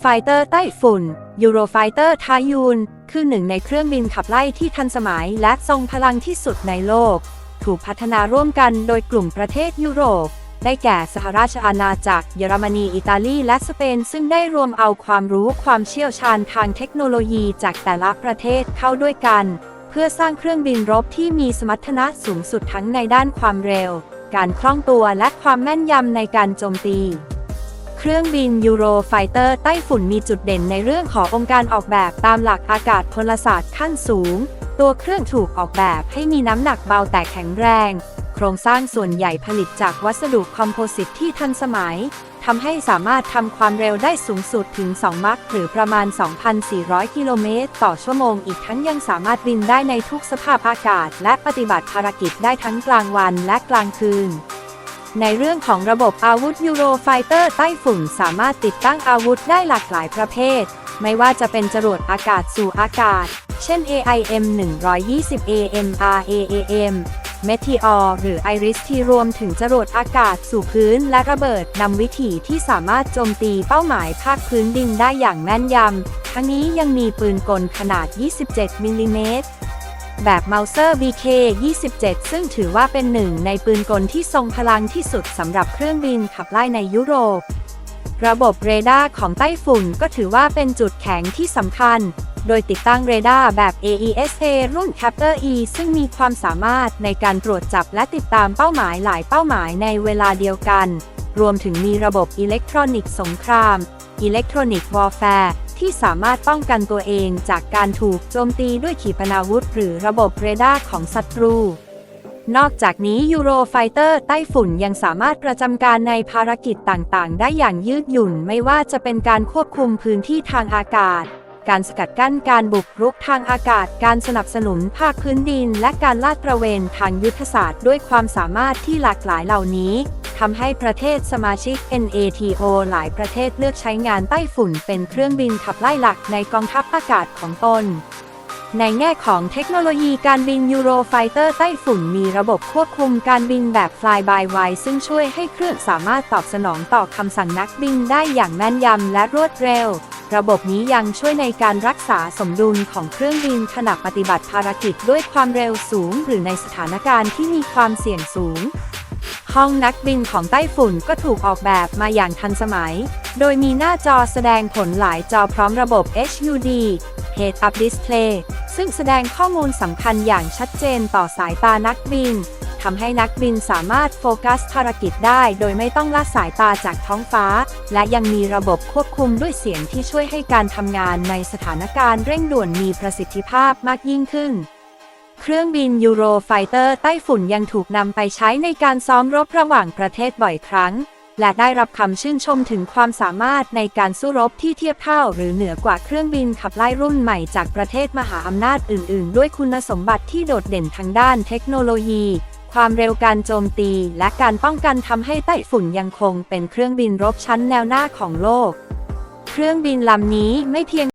ไฟเตอร์ไต้ฝุ่นยูโรไฟเตอร์ทายูนคือหนึ่งในเครื่องบินขับไล่ที่ทันสมัยและทรงพลังที่สุดในโลก ถูกพัฒนาร่วมกันโดยกลุ่มประเทศยุโรป ได้แก่สหราชอาณาจักร เยอรมนี อิตาลี และสเปน ซึ่งได้รวมเอาความรู้ความเชี่ยวชาญทางเทคโนโลยีจากแต่ละประเทศเข้าด้วยกัน เพื่อสร้างเครื่องบินรบที่มีสมรรถนะสูงสุดทั้งในด้านความเร็ว การคล่องตัวและความแม่นยำในการโจมตี รื่องบินยูโรไฟเตอร์ไต้ฝุ่นมีจุดเด่นในเรื่องขององค์การออกแบบตามหลักอากาศพลศาสตร์ขั้นสูง ตัวเครื่องถูกออกแบบให้มีน้ำหนักเบาแต่แข็งแรง โครงสร้างส่วนใหญ่ผลิตจากวัสดุคอมโพสิตที่ทันสมัยทำให้สามารถทำความเร็วได้สูงสุดถึง 2 มัคหรือประมาณ 2,400 กิโลเมตร ต่อชั่วโมง อีกทั้งยังสามารถบินได้ในทุกสภาพอากาศ และปฏิบัติภารกิจได้ทั้งกลางวันและกลางคืน ในเรื่องของระบบอาวุธยูโรไฟเตอร์ไต้ฝุ่นสามารถติดตั้งอาวุธได้หลากหลายประเภท ไม่ว่าจะเป็นจรวดอากาศสู่อากาศ เช่น AIM 120 AMRAAM Meteor หรือ Iris ที่รวมถึงจรวดอากาศสู่พื้นและระเบิดนำวิถีที่สามารถโจมตีเป้าหมายภาคพื้นดินได้อย่างแม่นยำ ทั้งนี้ยังมีปืนกลขนาด 27 มิลลิเมตร แบบ Mauser BK-27 ซึ่งถือว่าเป็นหนึ่งในปืนกลที่ทรงพลังที่สุดสำหรับเครื่องบินขับไล่ในยุโรป ระบบเรดาร์ของไต้ฝุ่นก็ถือว่าเป็นจุดแข็งที่สำคัญ โดยติดตั้งเรดาร์แบบ AESA รุ่น Captor E ซึ่งมีความสามารถในการตรวจจับและติดตามเป้าหมายหลายเป้าหมายในเวลาเดียวกัน รวมถึงมีระบบอิเล็กทรอนิกส์สงคราม อิเล็กทรอนิกส์วอลแฟร์ ที่สามารถป้องกันตัวเองจากการถูกโจมตีด้วยขีปนาวุธ หรือระบบเรดาร์ของศัตรู นอกจากนี้ยูโรไฟเตอร์ไต้ฝุ่นยังสามารถประจำการในภารกิจต่างๆ ได้อย่างยืดหยุ่น ไม่ว่าจะเป็นการควบคุมพื้นที่ทางอากาศ การสกัดกั้นการบุกรุกทางอากาศ การสนับสนุนภาคพื้นดิน และการลาดตระเวนทางยุทธศาสตร์ ด้วยความสามารถที่หลากหลายเหล่านี้ ทำให้ประเทศสมาชิก NATO หลายประเทศเลือกใช้งานไต้ฝุ่นเป็นเครื่องบินขับไล่หลักในกองทัพอากาศของตน ในแง่ของเทคโนโลยีการบินยูโรไฟเตอร์ไต้ฝุ่นมีระบบควบคุมการบินแบบ Fly by Wire ซึ่งช่วยให้เครื่องสามารถตอบสนองต่อคำสั่งนักบินได้อย่างแม่นยำและรวดเร็วระบบนี้ยังช่วยในการรักษาสมดุลของเครื่องบินขณะปฏิบัติภารกิจด้วยความเร็วสูง หรือในสถานการณ์ที่มีความเสี่ยงสูง ห้องนักบินของไต้ฝุ่นก็ถูกออกแบบมาอย่างทันสมัย โดยมีหน้าจอแสดงผลหลายจอพร้อมระบบ HUD Head Up Display ซึ่งแสดงข้อมูลสำคัญอย่างชัดเจนต่อสายตานักบินทำให้นักบินสามารถโฟกัสภารกิจได้โดยไม่ต้องละสายตาจากท้องฟ้า และยังมีระบบควบคุมด้วยเสียงที่ช่วยให้การทำงานในสถานการณ์เร่งด่วนมีประสิทธิภาพมากยิ่งขึ้น เครื่องบินยูโรไฟเตอร์ไต้ฝุ่นยังถูกนำไปใช้ในการซ้อมรบระหว่างประเทศบ่อยครั้ง และได้รับคำชื่นชมถึงความสามารถในการสู้รบที่เทียบเท่า หรือเหนือกว่าเครื่องบินขับไล่รุ่นใหม่จากประเทศมหาอำนาจอื่น ๆ ด้วยคุณสมบัติที่โดดเด่นทางด้านเทคโนโลยี ความเร็วการโจมตี และการป้องกันทำให้ไต้ฝุ่นยังคงเป็นเครื่องบินรบชั้นแนวหน้าของโลก เครื่องบินลำนี้ไม่เพียง